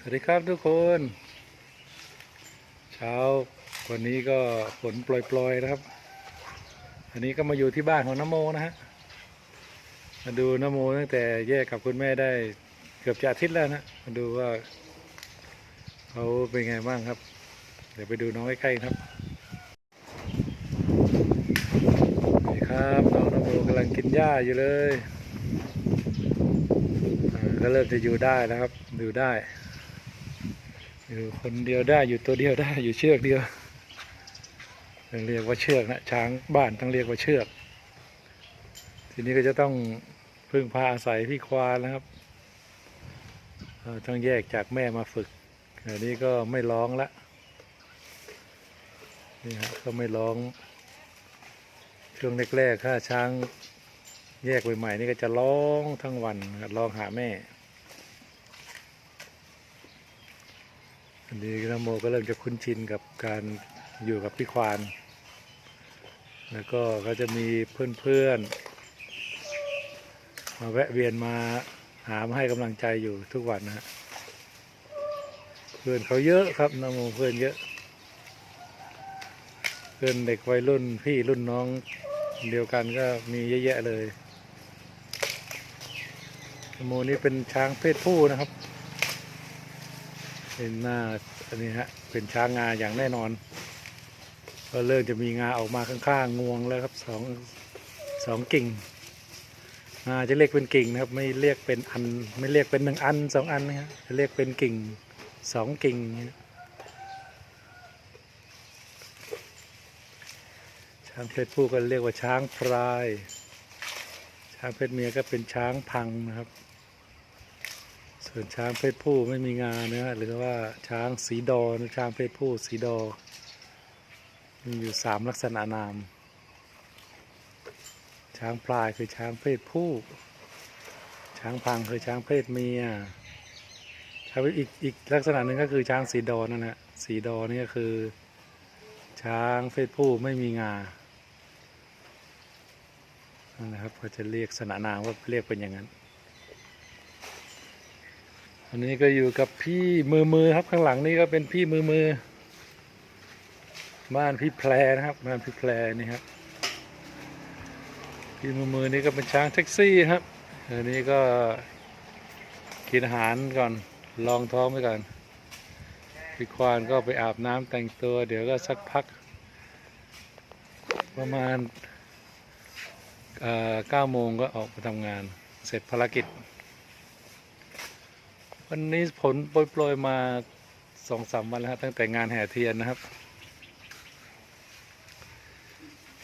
สวัสดีครับทุกคน เช้าวันนี้ก็ฝนปล่อยๆนะครับ อันนี้ก็มาอยู่ที่บ้านของน้ำโมนะฮะมาดูน้ำโมตั้งแต่แยกกับคุณแม่ได้เกือบจะอาทิตย์แล้วนะมาดูว่าเขาเป็นไงบ้างครับ เดี๋ยวไปดูน้องใกล้ๆครับนี่ครับน้องน้ำโมกำลังกินหญ้าอยู่เลยก็เริ่มจะอยู่ได้แล้วครับอยู่ได้ อยู่คนเดียวได้อยู่ตัวเดียวได้อยู่เชือกเดียวต้องเรียกว่าเชือกนะช้างบ้านต้องเรียกว่าเชือก ทีนี้ก็จะต้องพึ่งพาอาศัยพี่ควานนะครับต้องแยกจากแม่มาฝึกอันนี้ก็ไม่ร้องละนี่ฮะก็ไม่ร้อง ช่วงแรกๆถ้าช้างแยกใหม่ๆนี่ก็จะร้องทั้งวันร้องหาแม่ อันนี้นโมก็เริ่มจะคุ้นชินกับการอยู่กับพี่ควาน แล้วก็ก็จะมีเพื่อนๆ มาแวะเวียนมาหามาให้กำลังใจอยู่ทุกวันนะฮะ เพื่อนเขาเยอะครับนโมเพื่อนเยอะ เพื่อนเด็กวัยรุ่นพี่รุ่นน้องเดียวกันก็มีเยอะแยะเลยนโมนี่เป็นช้างเพศผู้นะครับ เป็นหน้าอันนี้ฮะเป็นช้างงาอย่างแน่นอน ก็เริ่มจะมีงาออกมาข้างๆงวงแล้วครับสองสองกิ่งงาจะเรียกเป็นกิ่งนะครับ ไม่เรียกเป็นอันไม่เรียกเป็นหนึ่งอันสองอันนะครับจะเรียกเป็นกิ่งสองกิ่งช้างเพศผู้ก็เรียกว่าช้างพราย ช้างเพศเมียก็เป็นช้างพังนะครับ ส่วนช้างเพศผู้ไม่มีงานะฮะหรือว่าช้างสีดอนช้างเพศผู้สีดอมีอยู่สามลักษณะนาม ช้างพลายคือช้างเพศผู้ ช้างพังคือช้างเพศเมียถ้าอีกอีกลักษณะหนึ่งก็คือช้างสีดอนั่นนะสีดอนี่ก็คือ ช้างเพศผู้ไม่มีงานั่นนะครับเขาจะเรียกสนานามว่าเรียกเป็นอย่างนั้น อันนี้ก็อยู่กับพี่มือมือครับข้างหลังนี่ก็เป็นพี่มือมือ บ้านพี่แพรนะครับบ้านพี่แพรนี่ครับ พี่มือมือนี่ก็เป็นช้างแท็กซี่ครับ อันนี้ก็กินอาหารก่อนลองท้องไปก่อนพี่ควานก็ไปอาบน้ำแต่งตัว เดี๋ยวก็สักพัก ประมาณเก้าโมงก็ออกไปทำงาน เสร็จภารกิจ วันนี้ผลโปรยๆมาสองสามวันแล้วครับตั้งแต่งานแห่เทียนนะครับ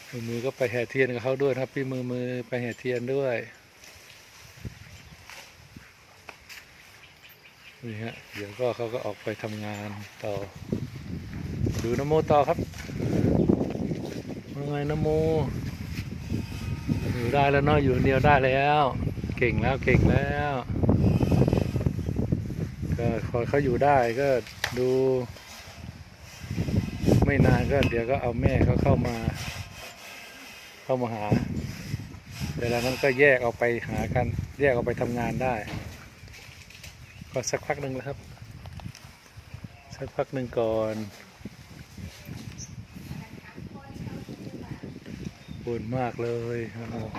มือมือก็ไปแห่เทียนกับเขาด้วยครับ พี่มือมือไปแห่เทียนด้วยนี่ฮะเดี๋ยวก็เขาก็ออกไปทำงานต่อ ดูนโมต่อครับว่าไงนโมอยู่ได้แล้วเนาะอยู่คนเดียวได้แล้ว เก่งแล้วเก่งแล้ว ก็คอยเขาอยู่ได้ก็ดู ไม่นานก็เดี๋ยวก็เอาแม่เขาเข้ามา เข้ามาหาเวลานั้นก็แยกเอาไปหากัน แยกเอาไปทำงานได้ ก็สักพักหนึ่งแล้วครับ สักพักหนึ่งก่อนปุ่นมากเลยโอ้ห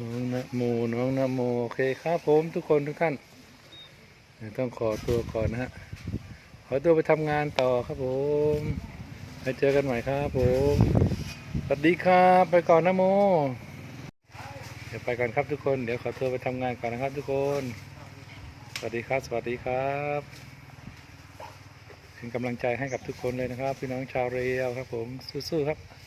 น้องนะโมน้องนะโมโอเคครับผมทุกคนทุกท่านต้องขอตัวก่อนนะฮะขอตัวไปทำงานต่อครับผมไปเจอกันใหม่ครับผมสวัสดีครับไปก่อนนะโม เดี๋ยวไปก่อนครับทุกคนเดี๋ยวขอตัวไปทำงานก่อนนะครับทุกคน สวัสดีครับ สวัสดีครับเป็นกำลังใจให้กับทุกคนเลยนะครับ พี่น้องชาวเรียวครับผมสู้ๆครับ